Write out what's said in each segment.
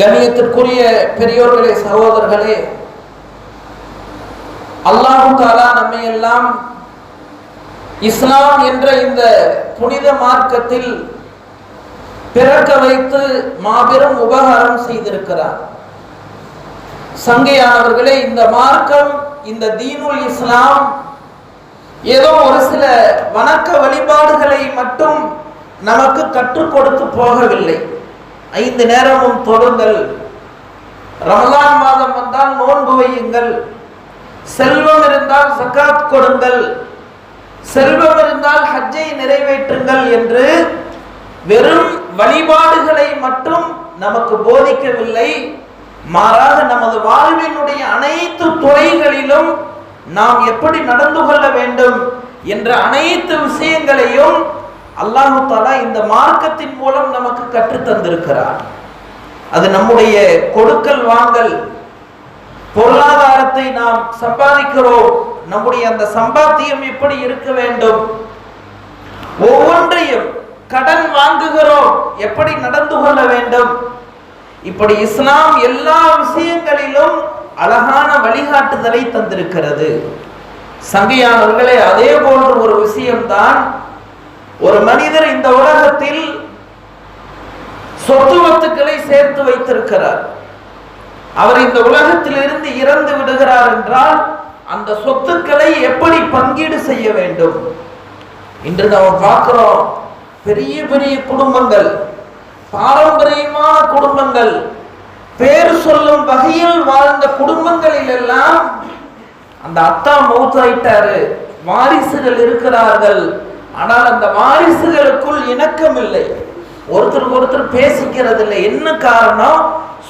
கணியத்திற்குரிய பெரியோர்களே சகோதரர்களே அல்லாஹு தாலா நம்மை எல்லாம் இஸ்லாம் என்ற இந்த புனித மார்க்கத்தில் பிறக்க வைத்து மாபெரும் உபகாரம் செய்திருக்கிறார். சங்கையானவர்களே இந்த மார்க்கம் இந்த தீனுல் இஸ்லாம் ஏதோ ஒரு சில வணக்க வழிபாடுகளை மட்டும் நமக்கு கற்றுக் கொடுத்து போகவில்லை. ஐந்து நேரமும் தொடுங்கள் ரமலான் மாதம் வந்தால் நோன்பு வையுங்கள். செல்வம் இருந்தால் சக்காத் கொடுங்கள். செல்வம் இருந்தால் ஹஜ்ஜை நிறைவேற்றுங்கள் என்று வெறும் வழிபாடுகளை மட்டும் நமக்கு போதிக்கவில்லை. மாறாக நமது வாழ்வினுடைய அனைத்து துறைகளிலும் நாம் எப்படி நடந்து கொள்ள வேண்டும் என்ற அனைத்து விஷயங்களையும் அல்லாஹு தாலா இந்த மார்க்கத்தின் மூலம் நமக்கு கற்றுத் தந்திருக்கிறார் அது நம்முடைய கொடுக்கல் வாங்கல் பொருளாதாரத்தை நாம் சம்பாதிக்கிறோம். நம்முடைய அந்த சம்பாத்தியம் எப்படி இருக்க வேண்டும்? ஒவ்வொன்றையும் கடன் வாங்குகிறோம். எப்படி நடந்து கொள்ள வேண்டும்? இப்படி இஸ்லாம் எல்லா விஷயங்களிலும் அழகான வழிகாட்டுதலை தந்திருக்கிறது. சங்கையானவர்களே அதே போன்ற ஒரு விஷயம்தான் ஒரு மனிதர் இந்த உலகத்தில் சொத்துவத்துக்களை சேர்த்து வைத்திருக்கிறார். அவர் இந்த உலகத்திலிருந்து இறந்து விடுகிறார் என்றால் அந்த சொத்துக்களை எப்படி பங்கீடு செய்ய வேண்டும்? இன்று நாம் பார்க்கிறோம் பெரிய பெரிய குடும்பங்கள் பாரம்பரியமான குடும்பங்கள் பேர் சொல்லும் வகையில் வாழ்ந்த குடும்பங்களில் எல்லாம் அந்த அத்தா மௌத்தாயிட்டாரு வாரிசுகள் இருக்கிறார்கள். ஆனால் அந்த வாரிசுகளுக்குள் இணக்கம் இல்லை ஒருத்தருக்கு ஒருத்தர் பேசிக்கிறது இல்லை என்ன காரணம்?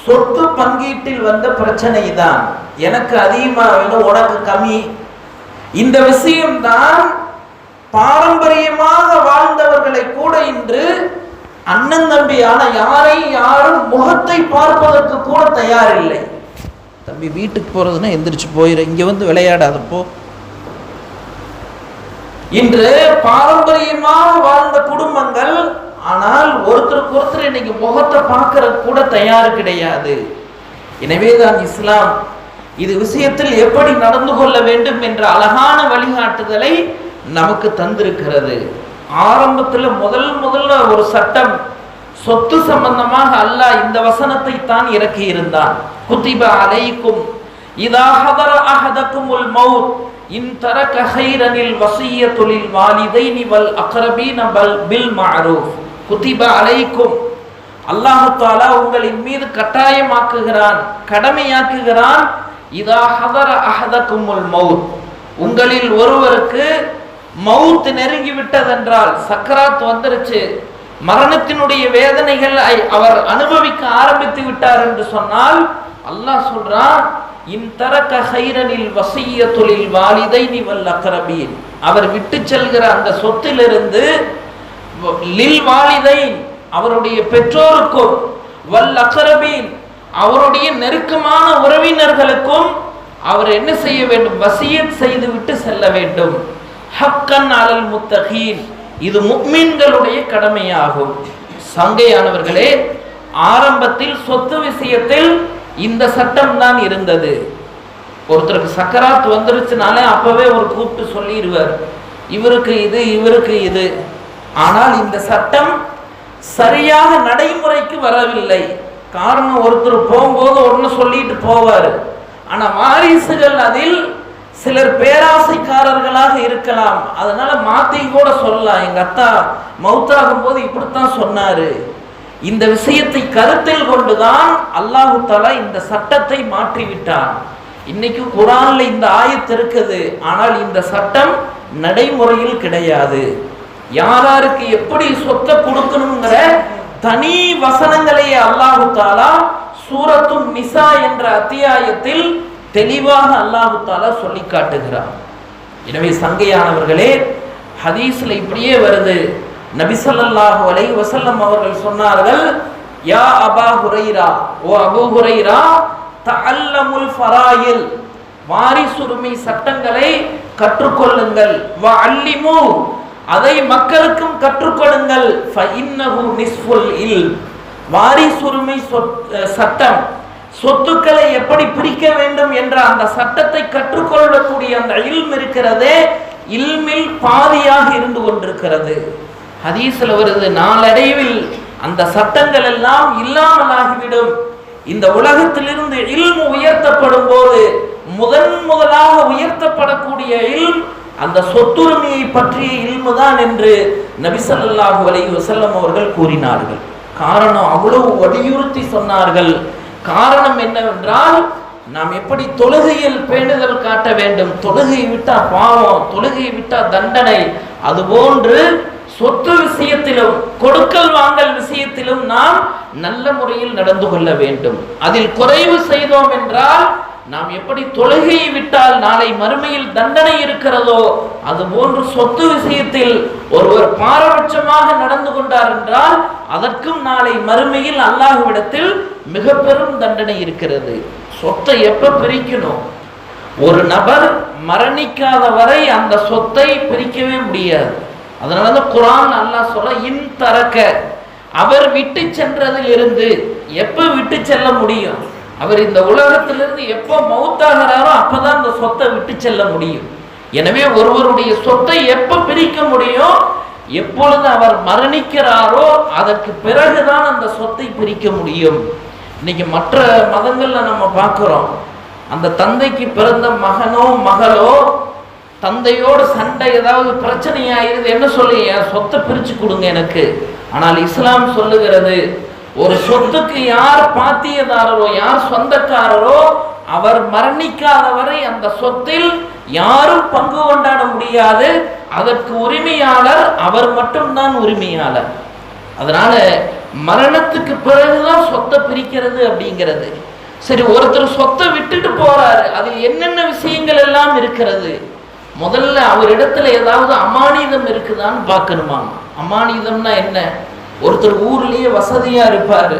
சொத்து பங்கீட்டில் வந்த பிரச்சனை தான் எனக்கு அதிகமா வேணும் உனக்கு கம்மி. இந்த விஷயம்தான் பாரம்பரியமாக வாழ்ந்தவர்களை கூட இன்று அண்ணன் தம்பியான யாரை யாரும் முகத்தை பார்ப்பதற்கு கூட தயாரில்லை. தம்பி வீட்டுக்கு போறதுன்னா எந்திரிச்சு போயிரு. இங்க வந்து விளையாடாதப்போ இன்று பாரம்பரியமாக வாழ்ந்த குடும்பங்கள் ஆனால் ஒருத்தருக்கு ஒருத்தர் இன்னைக்கு முகத்தை பார்க்கறது கூட தயார் கிடையாது. எனவேதான் இஸ்லாம் இது விஷயத்தில் எப்படி நடந்து கொள்ள வேண்டும் என்ற அழகான வழிகாட்டுதலை நமக்கு தந்திருக்கிறது. ஆரம்பத்தில் முதல் முதல்ல ஒரு சட்டம் சொத்து சம்பந்தமாக அல்லாஹ் இந்த வசனத்தை தான் இறக்கி இருந்தான் குத்திப அலைக்கும் இதா ஹதர மௌத் இன் தரக ஹைரனில் வசியத்துலில் வாலிதைனி வல் அக்ரபீன பல் பில் மஅரூஃப் குத்திப அலைக்கும். அல்லாஹு தாலா உங்களின் மீது கட்டாயமாக்குகிறான் கடமையாக்குகிறான். இதா ஹதர அஹதக்குமுல் மௌத் உங்களில் ஒருவருக்கு மவுத் நெருங்கி விட்டதென்றால் சக்கராத் வந்துருச்சு. மரணத்தினுடைய வேதனைகள் அவர் அனுபவிக்க ஆரம்பித்து விட்டார் என்று சொன்னால் அல்லாஹ் சொல்றான் வசிய தொழில் வாலிதை அவர் விட்டு செல்கிற அந்த சொத்திலிருந்து லில் வாலிதைன் அவருடைய பெற்றோருக்கும் வல் அக்கரபீன் அவருடைய நெருக்கமான உறவினர்களுக்கும் அவர் என்ன செய்ய வேண்டும்? வசியத் செய்து விட்டு செல்ல வேண்டும். ஹக்கன் அலல் முத்தகீன். இது முக்மீன்களுடைய கடமையாகும். சங்கையானவர்களே ஆரம்பத்தில் சொத்து விஷயத்தில் இந்த சட்டம் தான் இருந்தது. ஒருத்தருக்கு சக்கராத் வந்துருச்சுனாலே அப்பவே ஒரு கூப்பிட்டு சொல்லிடுவார் இவருக்கு இது இவருக்கு இது. ஆனால் இந்த சட்டம் சரியாக நடைமுறைக்கு வரவில்லை. காரணம் ஒருத்தர் போகும்போது ஒன்று சொல்லிட்டு போவார். ஆனால் வாரிசுகள் அதில் சிலர் பேராசைக்காரர்களாக இருக்கலாம். அதனால மாத்தி கூட சொல்லலாம். எங்க அத்தா மௌத்தாகும் போது இப்படித்தான் சொன்னாரு. இந்த விஷயத்தை கருத்தில் கொண்டுதான் அல்லாஹு தாலா இந்த சட்டத்தை மாற்றிவிட்டான். இன்னைக்கு குரான்ல இந்த ஆயத்து இருக்குது. ஆனால் இந்த சட்டம் நடைமுறையில் கிடையாது. யாராருக்கு எப்படி சொத்தை கொடுக்கணுங்கிற தனி வசனங்களை அல்லாஹு தாலா சூரத்தும் நிசா என்ற அத்தியாயத்தில் தெளிவாக அல்லாஹு தாலா சொல்லி காட்டுகிறார் எனவே சங்கையானவர்களே ஹதீஸ்ல இப்படியே வருது. நபிசல்லாஹு அலை வசல்லம் அவர்கள் சொன்னார்கள் யா அபா ஹுரைரா ஓ அபு ஹுரைரா தல்லமுல் ஃபராயில் வாரிசுரிமை சட்டங்களை கற்றுக்கொள்ளுங்கள் வ அல்லிமு அதை மக்களுக்கும் கற்றுக்கொள்ளுங்கள் ஃப இன்னஹு நிஸ்ஃபுல் இல் வாரிசுரிமை சொத்- சட்டம் சொத்துக்களை எப்படி பிரிக்க வேண்டும் என்ற அந்த சட்டத்தை கற்றுக்கொள்ளக்கூடிய அந்த இல்ம் இருக்கிறதே இல்மில் பாதியாக இருந்து கொண்டிருக்கிறது. ஹதீஸில் வருது நாளடைவில் அந்த சட்டங்கள் எல்லாம் இல்லாமலாகிவிடும். இந்த உலகத்திலிருந்து இல்மு உயர்த்தப்படும் போது முதன் முதலாக உயர்த்தப்படக்கூடிய இல்ம் அந்த சொத்துரிமையை பற்றிய இல்மு தான் என்று நபிசல்லாஹு அலி வசல்லம் அவர்கள் கூறினார்கள். காரணம் அவ்வளவு வலியுறுத்தி சொன்னார்கள். காரணம் என்னவென்றால் நாம் எப்படி தொழுகையில் பேணுதல் காட்ட வேண்டும்? தொழுகையை விட்டா பாவம் தொழுகையை விட்டா தண்டனை அதுபோன்று சொத்து விஷயத்திலும் கொடுக்கல் வாங்கல் விஷயத்திலும் நாம் நல்ல முறையில் நடந்து கொள்ள வேண்டும். அதில் குறைவு செய்தோம் என்றால் நாம் எப்படி தொழுகையை விட்டால் நாளை மறுமையில் தண்டனை இருக்கிறதோ அதுபோன்று சொத்து விஷயத்தில் ஒருவர் பாரபட்சமாக நடந்து கொண்டார் என்றால் அதற்கும் நாளை மறுமையில் அல்லாஹுவிடத்தில் மிக பெரும் தண்டனை இருக்கிறது. சொத்தை எப்ப பிரிக்கணும்? ஒரு நபர் மரணிக்காத வரை அந்த சொத்தை பிரிக்கவே முடியாது. அதனால தான் குரான் அல்லாஹ் சொல்ல இன் தரக்க. அவர் விட்டு சென்றதில் இருந்து எப்போ விட்டு செல்ல முடியும்? அவர் இந்த உலகத்திலிருந்து எப்போ மௌத்தாகிறாரோ அப்போதான் அந்த சொத்தை விட்டு செல்ல முடியும். எனவே ஒருவருடைய சொத்தை எப்போ பிரிக்க முடியும்? எப்பொழுது அவர் மரணிக்கிறாரோ அதற்கு பிறகுதான் அந்த சொத்தை பிரிக்க முடியும். இன்னைக்கு மற்ற மதங்களில் நம்ம பார்க்குறோம் அந்த தந்தைக்கு பிறந்த மகனோ மகளோ தந்தையோட சண்டை ஏதாவது பிரச்சனையாயிருது என்ன சொல்லி என் சொத்தை பிரிச்சு கொடுங்க எனக்கு. ஆனால் இஸ்லாம் சொல்லுகிறது ஒரு சொத்துக்கு யார் பாத்தியதாரரோ யார் சொந்தக்காரரோ அவர் மரணிக்காத வரை அந்த சொத்தில் யாரும் பங்கு கொண்டாட முடியாது. அதற்கு உரிமையாளர் அவர் மட்டும்தான் உரிமையாளர். அதனால மரணத்துக்கு பிறகுதான் சொத்தை பிரிக்கிறது அப்படிங்கிறது. சரி ஒருத்தர் சொத்தை விட்டுட்டு போறாரு அதில் என்னென்ன விஷயங்கள் எல்லாம் இருக்கிறது? முதல்ல அவரிடத்துல ஏதாவது அமானிதம் இருக்குதான்னு பார்க்கணுமா அமானிதம்னா என்ன? ஒருத்தர் ஊர்லேயே வசதியா இருப்பாரு.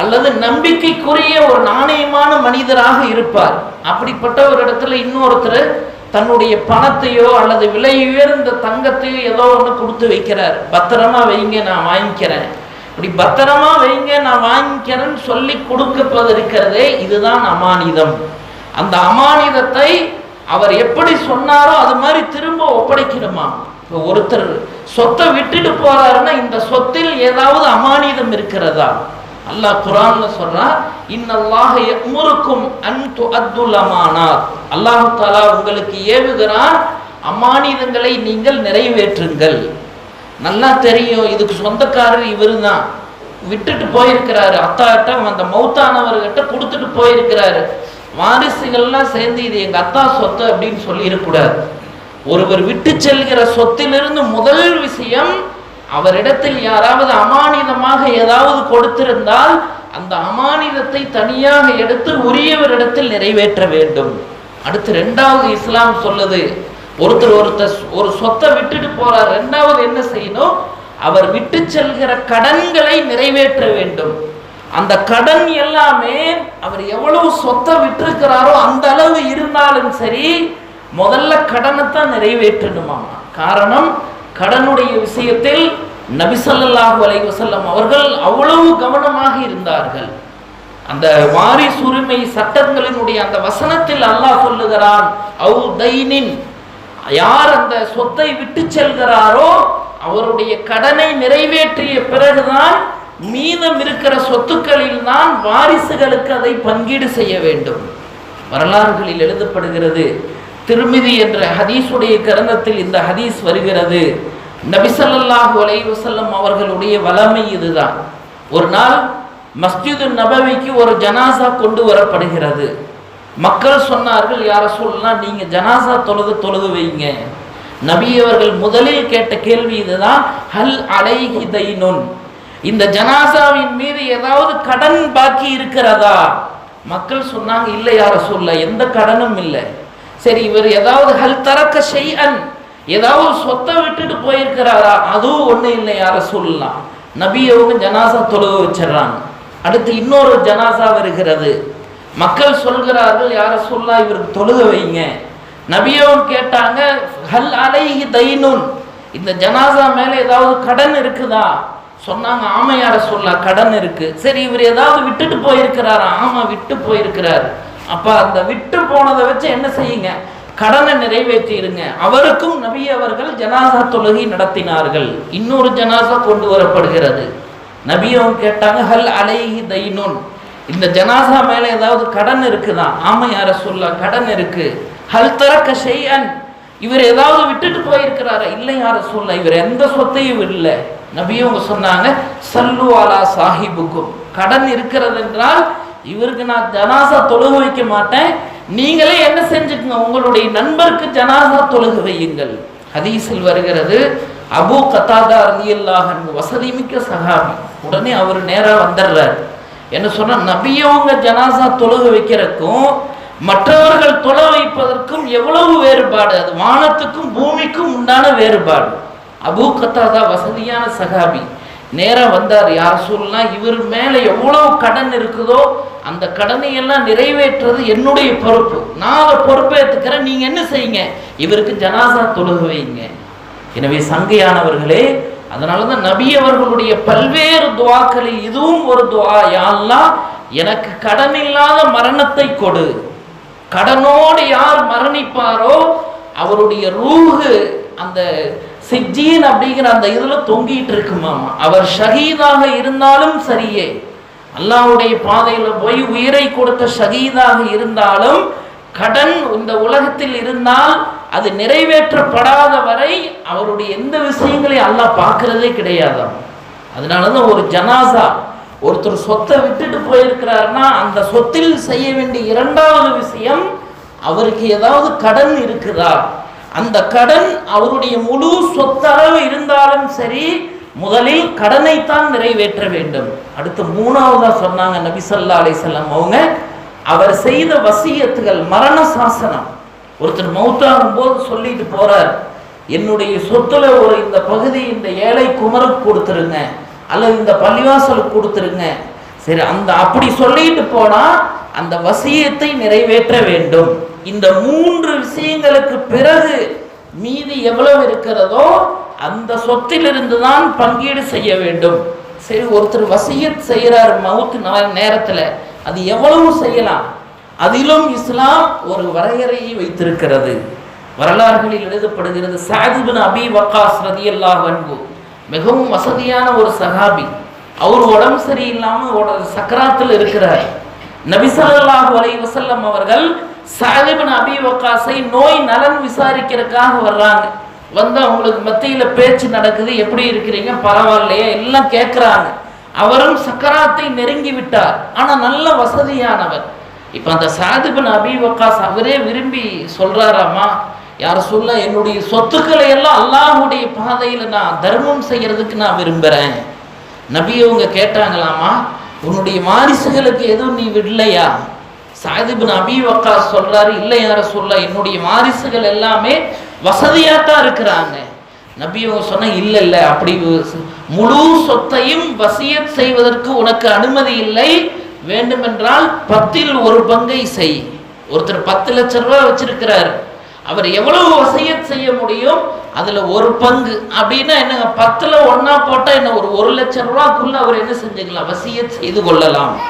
அல்லது நம்பிக்கைக்குரிய ஒரு நாணயமான மனிதராக இருப்பார். அப்படிப்பட்ட ஒரு இடத்துல இன்னொருத்தர் தன்னுடைய பணத்தையோ அல்லது விலை உயர்ந்த தங்கத்தையோ ஏதோ ஒன்று கொடுத்து வைக்கிறார். பத்திரமா வைங்க நான் வாங்கிக்கிறேன். இப்படி பத்திரமா வைங்க நான் வாங்கிக்கிறேன்னு சொல்லி கொடுக்கப்பது இருக்கிறதே இதுதான் அமானிதம். அந்த அமானிதத்தை அவர் எப்படி சொன்னாரோ அது மாதிரி திரும்ப ஒப்படைக்கணுமா? இப்போ ஒருத்தர் சொத்தை விட்டுட்டு போறாருன்னா இந்த சொத்தில் ஏதாவது அமானிதம் இருக்கிறதா? அல்லாஹ் குரான்ல சொல்றான் இன்னல்லாஹ எம்முருக்கும் அன் அப்துல் அமானாத். அல்லாஹ் தாலா உங்களுக்கு ஏவுகிறான் அமானிதங்களை நீங்கள் நிறைவேற்றுங்கள். நல்லா தெரியும் இதுக்கு சொந்தக்காரர் இவரு தான் விட்டுட்டு போயிருக்கிறாரு. அத்தாட்ட அந்த மௌத்தானவர்கிட்ட கொடுத்துட்டு போயிருக்கிறாரு. வாரிசுகள்லாம் சேர்ந்து இது எங்கள் அத்தா சொத்து அப்படின்னு சொல்லிடக்கூடாது ஒருவர் விட்டு செல்கிற சொத்திலிருந்து முதல் விஷயம் அவரிடத்தில் யாராவது அமானிதமாக ஏதாவது கொடுத்திருந்தால் அந்த அமானிதத்தை தனியாக எடுத்து உரியவரிடத்தில் நிறைவேற்ற வேண்டும். அடுத்து ரெண்டாவது இஸ்லாம் சொல்லுது. ஒருத்தர் ஒருத்தர் ஒரு சொத்தை விட்டுட்டு போறார். ரெண்டாவது என்ன செய்யணும்? அவர் விட்டு செல்கிற கடன்களை நிறைவேற்ற வேண்டும். அந்த கடன் எல்லாமே அவர் எவ்வளவு சொத்தை விட்டுருக்கிறாரோ அந்த அளவு இருந்தாலும் சரி முதல்ல கடனைத்தான் நிறைவேற்றணுமாம். காரணம் கடனுடைய விஷயத்தில் நபிசல்லாஹு அலைவசல்லம் அவர்கள் அவ்வளவு கவனமாக இருந்தார்கள். அந்த வாரிசு உரிமை சட்டங்களினுடைய அந்த வசனத்தில் அல்லாஹ் சொல்லுகிறான் அவு தைனின். யார் அந்த சொத்தை விட்டு செல்கிறாரோ அவருடைய கடனை நிறைவேற்றிய பிறகுதான் மீதம் இருக்கிற சொத்துக்களில் தான் வாரிசுகளுக்கு அதை பங்கீடு செய்ய வேண்டும். வரலாறுகளில் எழுதப்படுகிறது திருமிதி என்ற ஹதீஸுடைய கரணத்தில் இந்த ஹதீஸ் வருகிறது. நபிசல்லாஹு அலை வசல்லம் அவர்களுடைய வளமை இதுதான். ஒரு நாள் மஸ்ஜிது நபவிக்கு ஒரு ஜனாசா கொண்டு வரப்படுகிறது. மக்கள் சொன்னார்கள் யார சொல்லலாம் நீங்க ஜனாசா தொழுது தொழுது வைங்க. நபி அவர்கள் முதலில் கேட்ட கேள்வி இதுதான் ஹல் அலைஹி தைனுன்? இந்த ஜனாசாவின் மீது ஏதாவது கடன் பாக்கி இருக்கிறதா? மக்கள் சொன்னாங்க இல்லை யார சொல்ல எந்த கடனும் இல்லை. சரி இவர் ஏதாவது ஹல் தரக்க செய்யன் ஏதாவது சொத்தை விட்டுட்டு போயிருக்கிறாரா? அதுவும் ஒன்றும் இல்லை யார சொல்லலாம் நபியவும் ஜனாசா தொழுக வச்சிடுறாங்க. அடுத்து இன்னொரு ஜனாசா வருகிறது. மக்கள் சொல்கிறார்கள் யார சொல்லா இவருக்கு தொழுக வைங்க. நபியவும் கேட்டாங்க ஹல் அலைஹி தைனுன் இந்த ஜனாசா மேலே ஏதாவது கடன் இருக்குதா? சொன்னாங்க ஆமையார சொல்ல கடன் இருக்கு. சரி இவர் ஏதாவது விட்டுட்டு போயிருக்கிறாரா? ஆமா விட்டு போயிருக்கிறாரு. அப்ப அந்த விட்டு போனதை வச்சு என்ன செய்யுங்க? கடனை நிறைவேற்றிடுங்க. அவருக்கும் நபி அவர்கள் ஜனாசா தொழுகை நடத்தினார்கள். இன்னொரு ஜனாசா கொண்டு வரப்படுகிறது. நபியும் கேட்டாங்க ஹல் அலைஹி தைனுன். இந்த ஜனாசா மேலே ஏதாவது கடன் இருக்குதான் ஆமையார சொல்ல கடன் இருக்கு. ஹல் தரக்க ஷைஅன். இவர் ஏதாவது விட்டுட்டு போயிருக்கிறாரா? இல்லை யார சொல்ல இவர் எந்த சொத்தையும் இல்லை நபியும் சொன்னாங்க சல்லு அலா சாஹிபுக்கும். கடன் இருக்கிறது என்றால் இவருக்கு நான் ஜனாசா தொழுக வைக்க மாட்டேன். நீங்களே என்ன செஞ்சுக்குங்க? உங்களுடைய நண்பருக்கு ஜனாசா தொழுக வையுங்கள். ஹதீஸில் வருகிறது அபு கத்தாதா ரலியல்லாஹு வசதி மிக்க சகாபி உடனே அவர் நேராக வந்துடுறார். என்ன சொன்னால் நபியவங்க ஜனாசா தொழுக வைக்கிறதுக்கும் மற்றவர்கள் தொலை வைப்பதற்கும் எவ்வளவு வேறுபாடு? அது வானத்துக்கும் பூமிக்கும் உண்டான வேறுபாடு. அபு கத்தாதா வசதியான சகாபி. நேராக வந்தார். யார் சொல்லலாம் இவர் மேலே எவ்வளோ கடன் இருக்குதோ அந்த கடனை எல்லாம் நிறைவேற்றுறது என்னுடைய பொறுப்பு. நான் அதை பொறுப்பேற்றுக்கிறேன் நீங்கள் என்ன செய்யுங்க? இவருக்கு ஜனாசா தொழுக வைங்க. எனவே சங்கையானவர்களே அதனால தான் நபி அவர்களுடைய பல்வேறு துவாக்களில் இதுவும் ஒரு துவா. யாரெல்லாம் எனக்கு கடன் இல்லாத மரணத்தை கொடு. கடனோடு யார் மரணிப்பாரோ அவருடைய ரூஹு அந்த சிஜீன் அப்படிங்கிற அந்த இதில் தொங்கிட்டு இருக்குமாமா அவர் ஷஹீதாக இருந்தாலும் சரியே. அல்லாவுடைய பாதையில் போய் உயிரை கொடுத்த ஷகீதாக இருந்தாலும் கடன் இந்த உலகத்தில் இருந்தால் அது நிறைவேற்றப்படாத வரை அவருடைய எந்த விஷயங்களையும் அல்லாஹ் பார்க்கறதே கிடையாதாம். அதனால தான் ஒரு ஜனாசா ஒருத்தர் சொத்தை விட்டுட்டு போயிருக்கிறாருன்னா அந்த சொத்தில் செய்ய வேண்டிய இரண்டாவது விஷயம் அவருக்கு ஏதாவது கடன் இருக்குதா? அந்த கடன் அவருடைய முழு சொத்தளவு இருந்தாலும் சரி முதலில் கடனைத்தான் நிறைவேற்ற வேண்டும். அடுத்து மூணாவதா சொன்னாங்க நபிசல்லா ஸல்லல்லாஹு அவங்க அவர் செய்த வசியத்துகள் மரண சாசனம். ஒருத்தர் மௌத்தாகும் போது சொல்லிட்டு போறார் என்னுடைய சொத்துல ஒரு இந்த பகுதி இந்த ஏழை குமருக்கு கொடுத்துருங்க அல்லது இந்த பள்ளிவாசலுக்கு கொடுத்துருங்க சரி அந்த அப்படி சொல்லிட்டு போனா அந்த வசியத்தை நிறைவேற்ற வேண்டும். இந்த மூன்று விஷயங்களுக்கு பிறகு மீதி எவ்வளவு இருக்கிறதோ அந்த சொத்திலிருந்து தான் பங்கீடு செய்ய வேண்டும். சரி ஒருத்தர் வசியத் செய்கிறார் மவுத்து நேரத்தில் அது எவ்வளவு செய்யலாம்? அதிலும் இஸ்லாம் ஒரு வரையறையை வைத்திருக்கிறது. வரலாறுகளில் எழுதப்படுகிறது சாதிபின் அபி வக்காஸ் ரதி அல்லாஹ் மிகவும் வசதியான ஒரு சகாபி அவர் உடம்பு சரியில்லாமல் சக்கராத்தில் இருக்கிறார். நபி அலை வசல்லம் அவர்கள் சாதிபின் அபி வக்காசை நோய் நலன் விசாரிக்கிறதுக்காக வர்றாங்க. வந்து அவங்களுக்கு மத்தியில் பேச்சு நடக்குது எப்படி இருக்கிறீங்க? பரவாயில்லையா எல்லாம் கேட்குறாங்க அவரும் சக்கராத்தை நெருங்கி விட்டார். ஆனால் நல்ல வசதியானவர். இப்போ அந்த சாதிபின் அபி வக்காஸ் அவரே விரும்பி சொல்கிறாராமா யார் சொல்ல என்னுடைய சொத்துக்களை எல்லாம் அல்லாஹுடைய பாதையில் நான் தர்மம் செய்கிறதுக்கு நான் விரும்புகிறேன் நபியவங்க கேட்டாங்களாமா உன்னுடைய வாரிசுகளுக்கு எதுவும் நீ விடலையா? சாதிபின் அபி வக்கா சொல்றாரு இல்லை யார சொல்ல என்னுடைய வாரிசுகள் எல்லாமே வசதியாக தான் இருக்கிறாங்க. நபி அவங்க சொன்ன இல்லை இல்லை அப்படி முழு சொத்தையும் வசியத் செய்வதற்கு உனக்கு அனுமதி இல்லை. வேண்டுமென்றால் பத்தில் ஒரு பங்கை செய். ஒருத்தர் பத்து லட்ச ரூபாய் வச்சிருக்கிறார். அவர் எவ்வளவு வசையத் செய்ய முடியும்? அதுல ஒரு பங்கு. அப்படின்னா என்னங்க பத்துல ஒன்றா போட்டா என்ன ஒரு ஒரு லட்சம் ரூபாக்குள்ள அவர் என்ன செஞ்சுக்கலாம்? வசியத் செய்து கொள்ளலாம்.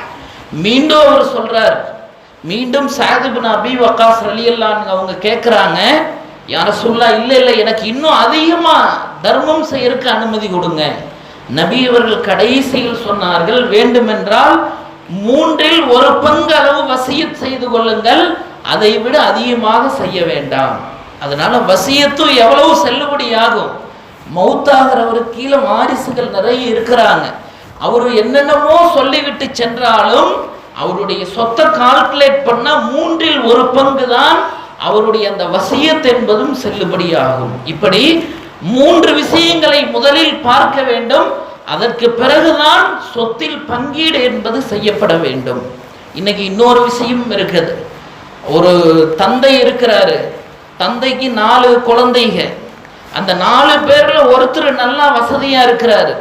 மீண்டும் அவர் சொல்றார். மீண்டும் சாதிபின் அபி வக்காஸ் ரலியல்லான்னு அவங்க கேட்குறாங்க யார சொல்லா இல்லை இல்லை எனக்கு இன்னும் அதிகமா தர்மம் செய்யறதுக்கு அனுமதி கொடுங்க. நபி அவர்கள் கடைசியில் சொன்னார்கள் வேண்டுமென்றால் மூன்றில் ஒரு பங்கு அளவு வசியத் செய்து கொள்ளுங்கள். அதை விட அதிகமாக செய்ய வேண்டாம். அதனால வசியத்தும் எவ்வளவு செல்லுபடியாகும். மௌத்தாகிறவருக்கு கீழே வாரிசுகள் நிறைய இருக்கிறாங்க. அவர் என்னென்னமோ சொல்லிவிட்டு சென்றாலும் அவருடைய சொத்தை கால்குலேட் பண்ண மூன்றில் ஒரு பங்கு தான் அவருடைய அந்த வசியத் என்பதும் செல்லுபடியாகும். இப்படி மூன்று விஷயங்களை முதலில் பார்க்க வேண்டும். அதற்கு பிறகுதான் சொத்தில் பங்கீடு என்பது செய்யப்பட வேண்டும். இன்னைக்கு இன்னொரு விஷயம் இருக்குது ஒரு தந்தை இருக்கிறாரு. தந்தைக்கு நாலு குழந்தைங்க அந்த நாலு பேர்ல ஒருத்தர் நல்லா வசதியா இருக்கிறாரு.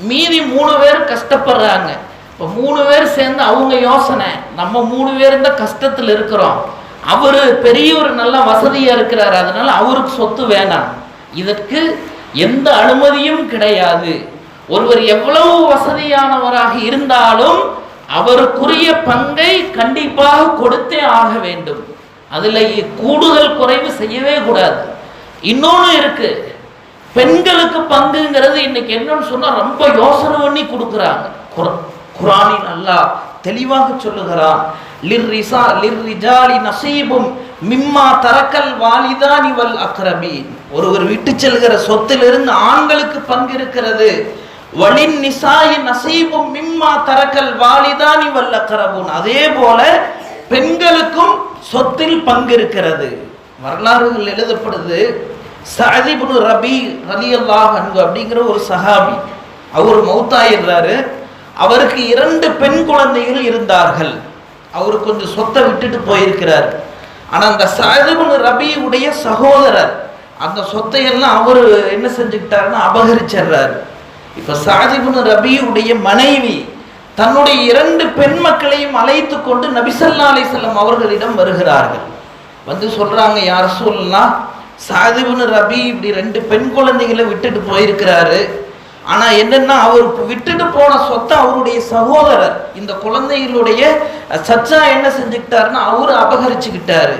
மீதி மூணு பேர் கஷ்டப்படுறாங்க. இப்போ மூணு பேர் சேர்ந்து அவங்க யோசனை நம்ம மூணு பேர் இந்த கஷ்டத்தில் இருக்கிறோம். அவர் பெரியவர் நல்லா வசதியாக இருக்கிறார். அதனால அவருக்கு சொத்து வேணாம். இதற்கு எந்த அனுமதியும் கிடையாது. ஒருவர் எவ்வளவு வசதியானவராக இருந்தாலும் அவருக்குரிய பங்கை கண்டிப்பாக கொடுத்தே ஆக வேண்டும். அதில் கூடுதல் குறைவு செய்யவே கூடாது. இன்னொன்னு இருக்கு. பெண்களுக்கு பங்குங்கிறது இன்னைக்கு என்னன்னு சொன்னால் ரொம்ப யோசனை பண்ணி கொடுக்குறாங்க. குர- நல்லா தெளிவாக சொல்லுகிறான். லிர்ரிசா லிர்ரிஜாலி நசீபும் மிம்மா தரக்கல் வாலிதான் வல் அக்ரபி ஒருவர் விட்டு செல்கிற சொத்திலிருந்து ஆண்களுக்கு பங்கு இருக்கிறது. வலின் நிசாயி நசீபும் மிம்மா தரக்கல் வாலிதானி வல்ல அக்ரபூன் அதே போல பெண்களுக்கும் சொத்தில் பங்கு இருக்கிறது வரலாறுகள் எழுதப்படுது சஅதிபுனு ரபி ரலியல்லாஹு அன்பு அப்படிங்கிற ஒரு சஹாபி அவர் மௌத்தாயிடுறாரு. அவருக்கு இரண்டு பெண் குழந்தைகள் இருந்தார்கள். அவர் கொஞ்சம் சொத்தை விட்டுட்டு போயிருக்கிறார். ஆனா அந்த சஅதிபுனு ரபியுடைய சகோதரர் அந்த சொத்தையெல்லாம் அவர் என்ன செஞ்சுக்கிட்டாருன்னா அபகரிச்சிடுறாரு. இப்ப சாஜிபுன் ரபியுடைய மனைவி தன்னுடைய இரண்டு பெண் மக்களையும் அழைத்து கொண்டு நபிசல்லா அலிசல்லம் அவர்களிடம் வருகிறார்கள். வந்து சொல்றாங்க யார் சொல்லலாம் சாதிபுன் ரபி இப்படி ரெண்டு பெண் குழந்தைகளை விட்டுட்டு போயிருக்கிறாரு. ஆனா என்னன்னா அவர் விட்டுட்டு போன சொத்தை அவருடைய சகோதரர் இந்த குழந்தைகளுடைய சச்சா என்ன செஞ்சுக்கிட்டாருன்னா அவரு அபகரிச்சுக்கிட்டாரு.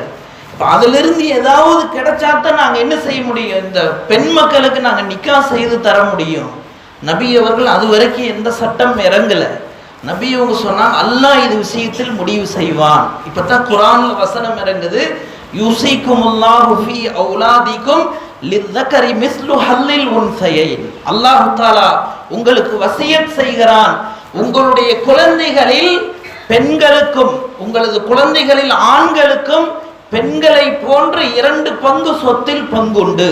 இப்போ அதுல இருந்து ஏதாவது கிடைச்சாதான் நாங்க என்ன செய்ய முடியும்? இந்த பெண் மக்களுக்கு நாங்க நிக்கா செய்து தர முடியும். நபி அவர்கள் அது வரைக்கும் எந்த சட்டம் இறங்கலை. நபி அவங்க சொன்னாங்க அல்லாஹ் இது விஷயத்தில் முடிவு செய்வான். இப்போ தான் குரான்ல வசனம் இறங்குது. யூசிக்குமுல்லாஹு ஃபீ அவுலாதிக்கும் லித்தகரி மிஸ்லு ஹல்லில் உன் உன்சையைன். அல்லாஹ் தாலா உங்களுக்கு வசியத் செய்கிறான். உங்களுடைய குழந்தைகளில் பெண்களுக்கும் உங்களது குழந்தைகளில் ஆண்களுக்கும் பெண்களை போன்று இரண்டு பங்கு சொத்தில் பங்குண்டு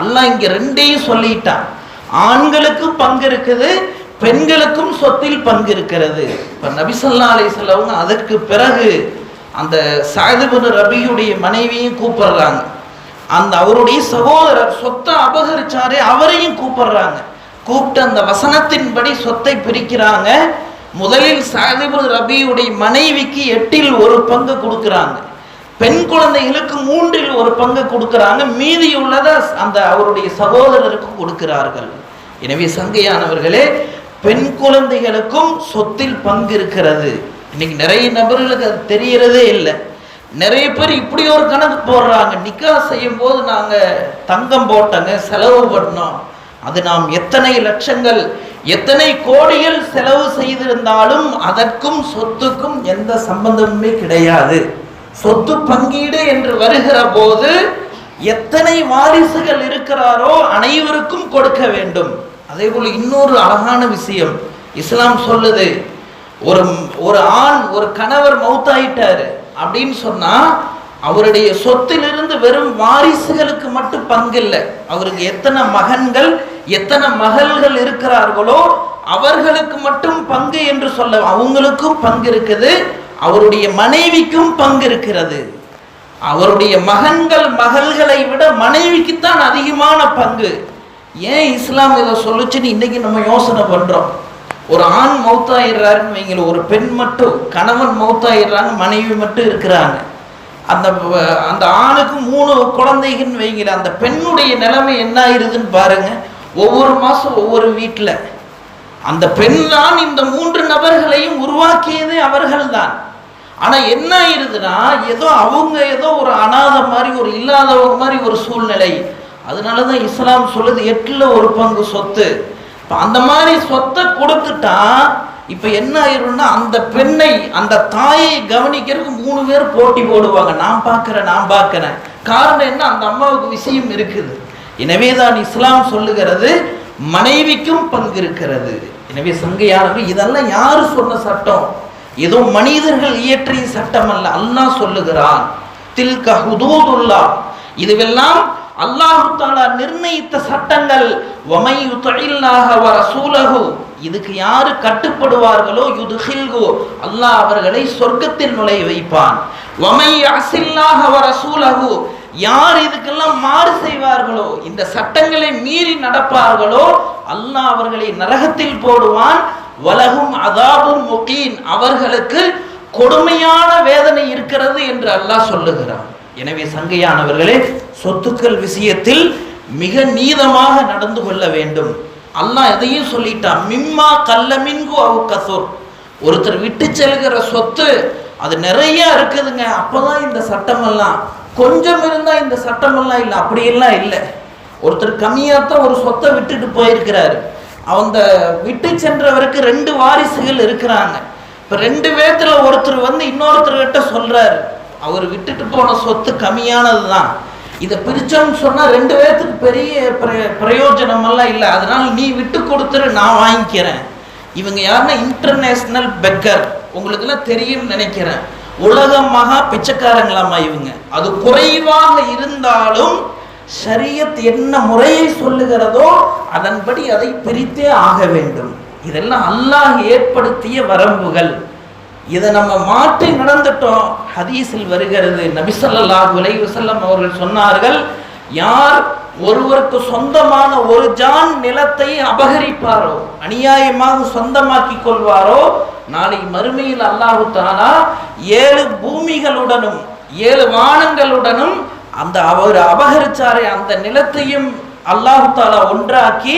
அல்லாஹ் இங்கே ரெண்டையும் சொல்லிட்டான். ஆண்களுக்கும் பங்கு இருக்குது பெண்களுக்கும் சொத்தில் பங்கு இருக்கிறது. இப்போ நபிசல்லா அலிசல்லவங்க அதற்கு பிறகு அந்த சாதிபுன் ரபியுடைய மனைவியும் கூப்பிடுறாங்க. அந்த அவருடைய சகோதரர் சொத்தை அபகரிச்சாரே அவரையும் கூப்பிடுறாங்க. கூப்பிட்டு அந்த வசனத்தின்படி சொத்தை பிரிக்கிறாங்க. முதலில் சாதிபுன் ரபியுடைய மனைவிக்கு எட்டில் ஒரு பங்கு கொடுக்குறாங்க. பெண் குழந்தைகளுக்கு மூன்றில் ஒரு பங்கு கொடுக்குறாங்க. மீதி உள்ளதை அந்த அவருடைய சகோதரருக்கு கொடுக்கிறார்கள். எனவே சங்கையானவர்களே பெண் குழந்தைகளுக்கும் சொத்தில் பங்கு இருக்கிறது இன்னைக்கு நிறைய நபர்களுக்கு அது தெரியறதே இல்லை. நிறைய பேர் இப்படி ஒரு கணக்கு போடுறாங்க. நிக்கா செய்யும் போது நாங்க தங்கம் போட்டோங்க செலவு பண்ணோம். அது நாம் எத்தனை லட்சங்கள் எத்தனை கோடிகள் செலவு செய்திருந்தாலும் அதற்கும் சொத்துக்கும் எந்த சம்பந்தமுமே கிடையாது. சொத்து பங்கீடு என்று வருகிற போது எத்தனை வாரிசுகள் இருக்கிறாரோ அனைவருக்கும் கொடுக்க வேண்டும். அதே போல் இன்னொரு அழகான விஷயம். இஸ்லாம் சொல்லுது ஒரு ஒரு ஆண் ஒரு கணவர் மௌத்தாயிட்டாரு அப்படின்னு சொன்னா அவருடைய சொத்திலிருந்து வெறும் வாரிசுகளுக்கு மட்டும் பங்கு இல்லை அவருக்கு எத்தனை மகன்கள் எத்தனை மகள்கள் இருக்கிறார்களோ அவர்களுக்கு மட்டும் பங்கு என்று சொல்ல அவங்களுக்கும் பங்கு இருக்குது அவருடைய மனைவிக்கும் பங்கு இருக்கிறது. அவருடைய மகன்கள் மகள்களை விட மனைவிக்குத்தான் அதிகமான பங்கு. ஏன் இஸ்லாம் இதை சொல்லுச்சுன்னு இன்னைக்கு நம்ம யோசனை பண்றோம். ஒரு ஆண் மௌத்தாயிடுறாருன்னு வைங்கள ஒரு பெண் மட்டும் கணவன் மௌத்தாயிடுறான்னு மனைவி மட்டும் இருக்கிறாங்க. அந்த அந்த ஆணுக்கு மூணு குழந்தைகள்னு வைங்கள அந்த பெண்ணுடைய நிலைமை என்ன ஆயிருதுன்னு பாருங்க. ஒவ்வொரு மாதம் ஒவ்வொரு வீட்டில் அந்த பெண் தான் இந்த மூன்று நபர்களையும் உருவாக்கியது அவர்கள்தான். ஆனால் என்ன ஆயிருதுன்னா ஏதோ அவங்க ஏதோ ஒரு அனாத மாதிரி ஒரு இல்லாதவங்க மாதிரி ஒரு சூழ்நிலை. அதனால தான் இஸ்லாம் சொல்லுது எட்டில் ஒரு பங்கு சொத்து. இப்போ அந்த மாதிரி சொத்தை கொடுத்துட்டா இப்போ என்ன ஆயிரும்னா அந்த பெண்ணை அந்த தாயை கவனிக்கிறதுக்கு மூணு பேர் போட்டி போடுவாங்க. நான் பார்க்குறேன் நான் பார்க்குறேன். காரணம் என்ன? அந்த அம்மாவுக்கு விஷயம் இருக்குது. எனவே தான் இஸ்லாம் சொல்லுகிறது மனைவிக்கும் பங்கு இருக்கிறது. எனவே சங்கையாளர்கள் இதெல்லாம் யார் சொன்ன சட்டம்? ஏதோ மனிதர்கள் இயற்றிய சட்டம் அல்ல அல்லாஹ் சொல்லுகிறான் தில்க ஹுதூதுல்லா. இதுவெல்லாம் அல்லாஹு தாலா நிர்ணயித்த சட்டங்கள் வமை தொழிலாக வர சூலகு இதுக்கு யாரு கட்டுப்படுவார்களோ? யுதுஹில்ஹு அல்லாஹ் அவர்களை சொர்க்கத்தில் நுழைய வைப்பான். ஒமை அசில்லாக வர சூலகு யார் இதுக்கெல்லாம் மாறு செய்வார்களோ? இந்த சட்டங்களை மீறி நடப்பார்களோ? அல்லாஹ் அவர்களை நரகத்தில் போடுவான். வலகும் அதாபும் முகீன் அவர்களுக்கு கொடுமையான வேதனை இருக்கிறது என்று அல்லாஹ் சொல்லுகிறான். எனவே சங்கையானவர்களே சொத்துக்கள் விஷயத்தில் மிக நீதமாக நடந்து கொள்ள வேண்டும். அல்லாஹ் எதையும் சொல்லிட்டான். மிம்மா கல்லமின்கு அவு கசூர். ஒருத்தர் விட்டு செல்கிற சொத்து அது நிறைய இருக்குதுங்க. அப்போதான் இந்த சட்டமெல்லாம் கொஞ்சம் இருந்தால் இந்த சட்டமெல்லாம் இல்லை. அப்படியெல்லாம் இல்லை. ஒருத்தர் கம்மியாக தான் ஒரு சொத்தை விட்டுட்டு போயிருக்கிறாரு. அந்த விட்டு சென்றவருக்கு ரெண்டு வாரிசுகள் இருக்கிறாங்க. இப்போ ரெண்டு பேர்த்துல ஒருத்தர் வந்து இன்னொருத்தர்கிட்ட சொல்கிறாரு அவர் விட்டுட்டு போன சொத்து கம்மியானது தான் இதை பிரிச்சோம்னு சொன்னா ரெண்டு பேர்த்துக்கு பெரிய பிர- பிரயோஜனம் எல்லாம் இல்லை. அதனால நீ விட்டு கொடுத்துரு நான் வாங்கிக்கிறேன். இவங்க யாருன்னா இன்டர்நேஷனல் பெக்கர் உங்களுக்குலாம் தெரியும்னு நினைக்கிறேன். உலக மகா பிச்சைக்காரங்களாமா இவங்க. அது குறைவாக இருந்தாலும் சரியத் என்ன முறையை சொல்லுகிறதோ அதன்படி அதை பிரித்தே ஆக வேண்டும். இதெல்லாம் அல்லாஹ் ஏற்படுத்திய வரம்புகள். இதை நம்ம மாற்றி நடந்துட்டோம். ஹதீஸில் வருகிறது நபிசல்லா உலை வசல்லம் அவர்கள் சொன்னார்கள் யார் ஒருவருக்கு சொந்தமான ஒரு ஜான் நிலத்தை அபகரிப்பாரோ அநியாயமாக சொந்தமாக்கி கொள்வாரோ நாளை மறுமையில் அல்லாஹு தானா ஏழு பூமிகளுடனும் ஏழு வானங்களுடனும் அந்த அவர் அபகரிச்சாரே அந்த நிலத்தையும் அல்லாஹு தாலா ஒன்றாக்கி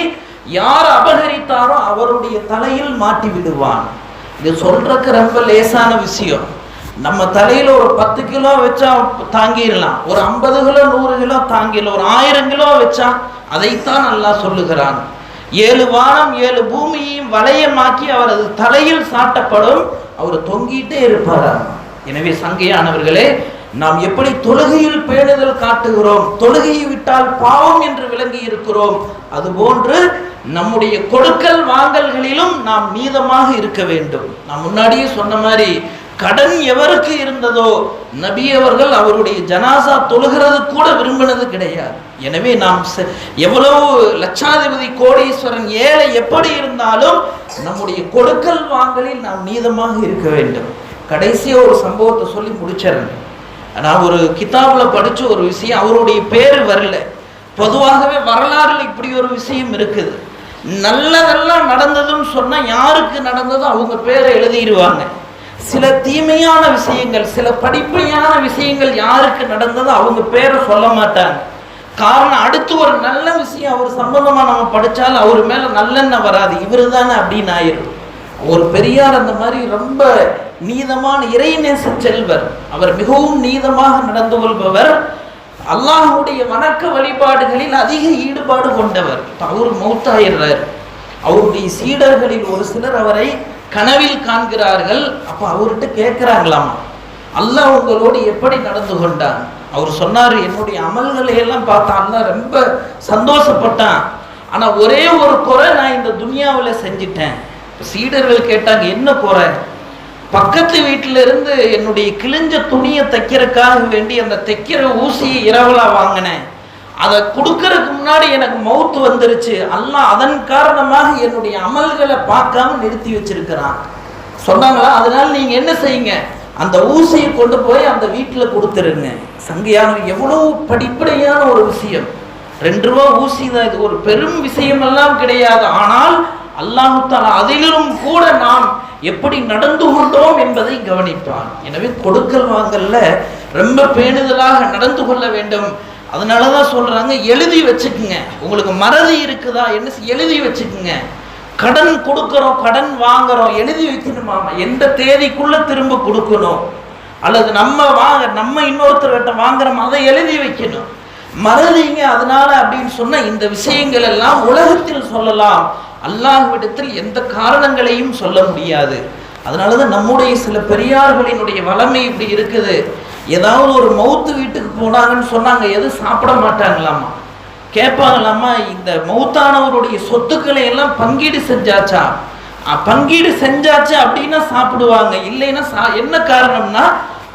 யார் அபகரித்தாரோ அவருடைய தலையில் மாட்டி விடுவான். இது சொல்றதுக்கு ரொம்ப லேசான விஷயம். நம்ம தலையில் ஒரு பத்து கிலோ வச்சா தாங்கிடலாம். ஒரு ஐம்பது கிலோ நூறு கிலோ தாங்கிடலாம். ஒரு ஆயிரம் கிலோ வச்சா அதைத்தான் நல்லா சொல்லுகிறான். ஏழு வானம் ஏழு பூமியையும் வளையமாக்கி அவரது தலையில் சாட்டப்படும். அவர் தொங்கிட்டே இருப்பாராம். எனவே சங்கையானவர்களே நாம் எப்படி தொழுகையில் பேணுதல் காட்டுகிறோம்? தொழுகையை விட்டால் பாவம் என்று விளங்கி இருக்கிறோம் அதுபோன்று நம்முடைய கொடுக்கல் வாங்கல்களிலும் நாம் நீதமாக இருக்க வேண்டும். நான் முன்னாடியே சொன்ன மாதிரி கடன் எவருக்கு இருந்ததோ நபி அவர்கள் அவருடைய ஜனாசா தொழுகிறது கூட விரும்பினது கிடையாது. எனவே நாம் எவ்வளவு லட்சாதிபதி கோடீஸ்வரன் ஏழை எப்படி இருந்தாலும் நம்முடைய கொடுக்கல் வாங்கலில் நாம் நீதமாக இருக்க வேண்டும். கடைசியாக ஒரு சம்பவத்தை சொல்லி முடிச்சிடறேன். நான் ஒரு கிதாபில் படித்த ஒரு விஷயம் அவருடைய பேர் வரல. பொதுவாகவே வரலாறுல இப்படி ஒரு விஷயம் இருக்குது. நல்லதெல்லாம் நடந்ததுன்னு சொன்னால் யாருக்கு நடந்ததோ அவங்க பேரை எழுதிடுவாங்க. சில தீமையான விஷயங்கள் சில படிப்பையான விஷயங்கள் யாருக்கு நடந்ததோ அவங்க பேரை சொல்ல மாட்டாங்க. காரணம் அடுத்து ஒரு நல்ல விஷயம் அவர் சம்பந்தமாக நம்ம படித்தாலும் அவர் மேலே நல்லெண்ணம் வராது. இவரு தானே அப்படின்னு ஆயிரும். ஒரு பெரியார் அந்த மாதிரி ரொம்ப நீதமான இறைநேச செல்வர். அவர் மிகவும் நீதமாக நடந்து கொள்பவர். அல்லாஹுடைய வணக்க வழிபாடுகளில் அதிக ஈடுபாடு கொண்டவர். அவர் மௌத்தாயிடுறார். அவருடைய சீடர்களில் ஒரு சிலர் அவரை கனவில் காண்கிறார்கள். அப்ப அவர்கிட்ட கேட்கிறாங்களாமா? அல்லாஹ் உங்களோடு எப்படி நடந்து கொண்டான்? அவர் சொன்னார் என்னுடைய அமல்களை எல்லாம் பார்த்தா அல்லாஹ் ரொம்ப சந்தோஷப்பட்டான். ஆனா ஒரே ஒரு குறை நான் இந்த துனியாவில் செஞ்சிட்டேன். சீடர்கள் கேட்டாங்க என்ன போற? பக்கத்து வீட்டில இருந்து என்னுடைய கிழிஞ்ச துணியை தைக்கிறதுக்காக வேண்டி அந்த தைக்கிற ஊசியை இரவலா வாங்கினேன். அதை கொடுக்கறதுக்கு முன்னாடி எனக்கு மவுத்து வந்துருச்சு. அல்லாஹ் அதன் காரணமாக என்னுடைய அமல்களை பார்க்காம நிறுத்தி வச்சிருக்கிறான். சொன்னாங்களா? அதனால நீங்க என்ன செய்யுங்க? அந்த ஊசியை கொண்டு போய் அந்த வீட்டில் கொடுத்துருங்க. சங்கையான எவ்வளவு படிப்படையான ஒரு விஷயம். ரெண்டு ரூபா ஊசி தான் இது ஒரு பெரும் விஷயம் எல்லாம் கிடையாது. ஆனால் அல்லாஹுத்தாலா அதிலும் கூட நாம் எப்படி நடந்து கொண்டோம் என்பதை கவனிப்பான். எனவே கொடுக்கல் வாங்கல்ல ரொம்ப பேணுதலாக நடந்து கொள்ள வேண்டும். அதனால தான் சொல்கிறாங்க எழுதி வச்சுக்குங்க. உங்களுக்கு மறதி இருக்குதா என்ன எழுதி வச்சுக்குங்க. கடன் கொடுக்குறோம் கடன் வாங்குறோம் எழுதி வைக்கணுமாமா? எந்த தேதிக்குள்ளே திரும்ப கொடுக்கணும்? அல்லது நம்ம வாங்க நம்ம இன்னொருத்தர்கிட்ட வாங்குறோம் அதை எழுதி வைக்கணும். மறதிங்க அதனால அப்படின்னு சொன்னால் இந்த விஷயங்கள் எல்லாம் உலகத்தில் சொல்லலாம். அல்லாஹ்விடத்தில் எந்த காரணங்களையும் சொல்ல முடியாது. அதனால தான் நம்முடைய சில பெரியார்களினுடைய வளமை இப்படி இருக்குது. ஏதாவது ஒரு மௌத்து வீட்டுக்கு போனாங்கன்னு சொன்னாங்க எதுவும் சாப்பிட மாட்டாங்களாமா? கேட்பாங்களாமா இந்த மௌத்தானவருடைய சொத்துக்களை எல்லாம் பங்கீடு செஞ்சாச்சா? பங்கீடு செஞ்சாச்சு அப்படின்னா சாப்பிடுவாங்க. இல்லைன்னா சா- என்ன காரணம்னா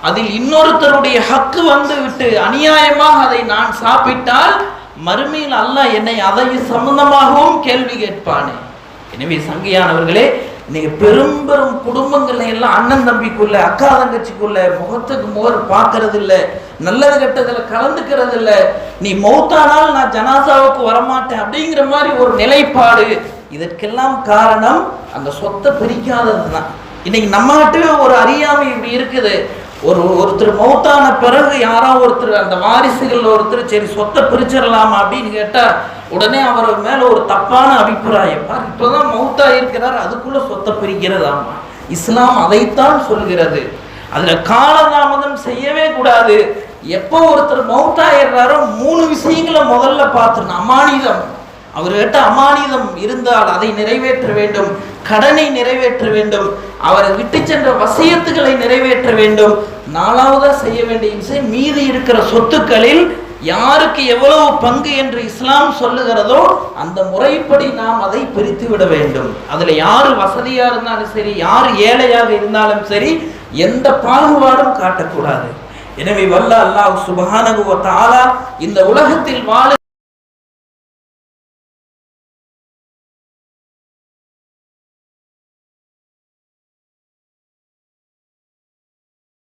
அதில் இன்னொருத்தருடைய ஹக்கு வந்து விட்டு அநியாயமாக அதை நான் சாப்பிட்டால் மறுமையில் அல்லாஹ் என்னை அதை சம்பந்தமாகவும் கேள்வி கேட்பானே. எனவே சங்கையானவர்களே இன்னைக்கு பெரும் பெரும் குடும்பங்கள்ல எல்லாம் அண்ணன் தம்பிக்குள்ள அக்கா தங்கச்சிக்குள்ள முகத்துக்கு முகர் பார்க்கறது இல்ல நல்லது கெட்டதுல கலந்துக்கிறது இல்ல நீ மௌத்தானால் நான் ஜனாசாவுக்கு வரமாட்டேன் அப்படிங்கிற மாதிரி ஒரு நிலைப்பாடு. இதற்கெல்லாம் காரணம் அந்த சொத்தை பிரிக்காதது தான் இன்னைக்கு நம்மகிட்டவே ஒரு அறியாமை இப்படி இருக்குது. ஒரு ஒருத்தர் மௌத்தான பிறகு யாரோ ஒருத்தர் அந்த வாரிசுகள் ஒருத்தர் சரி சொத்தை பிரிச்சிடலாமா அப்படின்னு கேட்டா உடனே அவர் மேல ஒரு தப்பான அபிப்பிராயம். பாரு இப்பதான் மௌத்தா இருக்கிறார் அதுக்குள்ள சொத்தை பிரிக்கிறதாமா இஸ்லாம் அதைத்தான் சொல்கிறது. அதுல காலதாமதம் செய்யவே கூடாது. எப்போ ஒருத்தர் மௌத்தாயிடுறாரோ மூணு விஷயங்களை முதல்ல பார்த்துடணும். அமானிதம். அவர்கிட்ட அமானிதம் இருந்தால் அதை நிறைவேற்ற வேண்டும். கடனை நிறைவேற்ற வேண்டும். அவரை விட்டு சென்ற வசியத்துகளை நிறைவேற்ற வேண்டும். நாலாவதா செய்ய வேண்டிய மீதி இருக்கிற சொத்துக்களில் யாருக்கு எவ்வளவு பங்கு என்று இஸ்லாம் சொல்லுகிறதோ அந்த முறைப்படி நாம் அதை பிரித்து விட வேண்டும். அதுல யாரு வசதியா இருந்தாலும் சரி யார் ஏழையாக இருந்தாலும் சரி எந்த பாகுபாடும் காட்டக்கூடாது. எனவே வல்ல அல்லாஹ் சுபஹானஹு தாலா இந்த உலகத்தில் வாழ